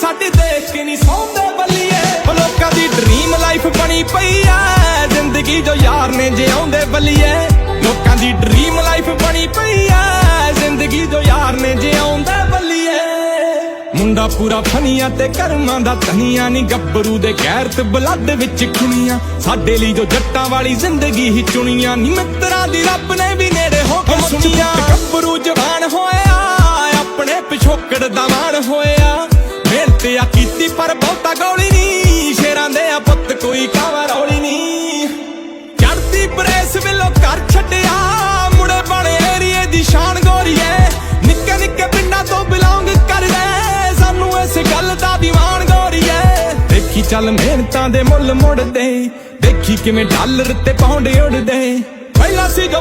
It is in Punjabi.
ਸਾਡੀ ਦੇਖ ਕੇ ਨਹੀਂ ਸੌਂਦੇ ਬੱਲੀਏ। ਉਹ ਲੋਕਾਂ ਦੀ ਡ੍ਰੀਮ ਲਾਈਫ ਬਣੀ ਪਈ ਐ। ਜ਼ਿੰਦਗੀ ਜੋ ਯਾਰ ਨੇ ਜਿਉਂਦੇ ਬੱਲੀਏ। ਲੋਕਾਂ ਦੀ ਡ੍ਰੀਮ ਲਾਈਫ ਬਣੀ ਪਈ ਐ। ਜ਼ਿੰਦਗੀ ਜੋ ਯਾਰ ਨੇ ਜਿਉਂਦੇ ਬੱਲੀਏ। ਮੁੰਡਾ ਪੂਰਾ ਫਨੀਆਂ ਤੇ ਕਰਮਾਂ ਦਾ ਧਨੀਆਂ ਨਹੀਂ ਗੱਭਰੂ ਦੇ ਗੈਰਤ ਬਲੱਡ ਵਿੱਚ ਖੁਣੀਆਂ। ਸਾਡੇ ਲਈ ਜੋ ਜੱਟਾਂ ਵਾਲੀ ਜ਼ਿੰਦਗੀ ਹੀ ਚੁਣੀਆਂ। ਨਹੀਂ ਮਿੱਤਰਾਂ ਦੀ ਰੱਬ ਨੇ ਵੀ ਨੇੜੇ ਹੋ ਕੇ ਸੁਣੀਆਂ ਗੱਭਰੂ ਜਵਾਨ ਹੋਇਆ ਆਪਣੇ ਪਿਛੋਕੜ ਦਾ ਮਾਣ ਹੋਏ ਆ ਕੀਤੀ, ਪਰ ਬਹੁਤਾ ਗੌਲੀ ਨਹੀਂ। ਸ਼ੇਰਾਂ ਦੇ ਆ ਪੁੱਤ, ਕੋਈ ਕਾਵਾ ਰੌਲੀ ਨਹੀਂ। ਚੜਦੀ ਪ੍ਰੈਸ ਵੱਲੋਂ ਘਰ ਛੱਡਿਆ। ਮੁੰਡੇ ਬਣੇ ਏਰੀਏ ਦੀ ਸ਼ਾਨ ਗੋਰੀਏ ਨਿੱਕੇ ਨਿੱਕੇ ਪਿੰਡਾਂ ਤੋਂ ਬਿਲੋਂਗ ਕਰਦੇ ਸਾਨੂੰ ਇਸ ਗੱਲ ਦਾ ਦੀਵਾਨ ਗੋਰੀਏ ਦੇਖੀ ਚੱਲ ਮਿਹਨਤਾਂ ਦੇ ਮੁੱਲ ਮੁੜਦੇ। ਦੇਖੀ ਕਿਵੇਂ ਡਾਲਰ ਤੇ ਪਾਉਂਡ ਉੜਦੇ ਪਹਿਲਾਂ ਸੀ ਜੋ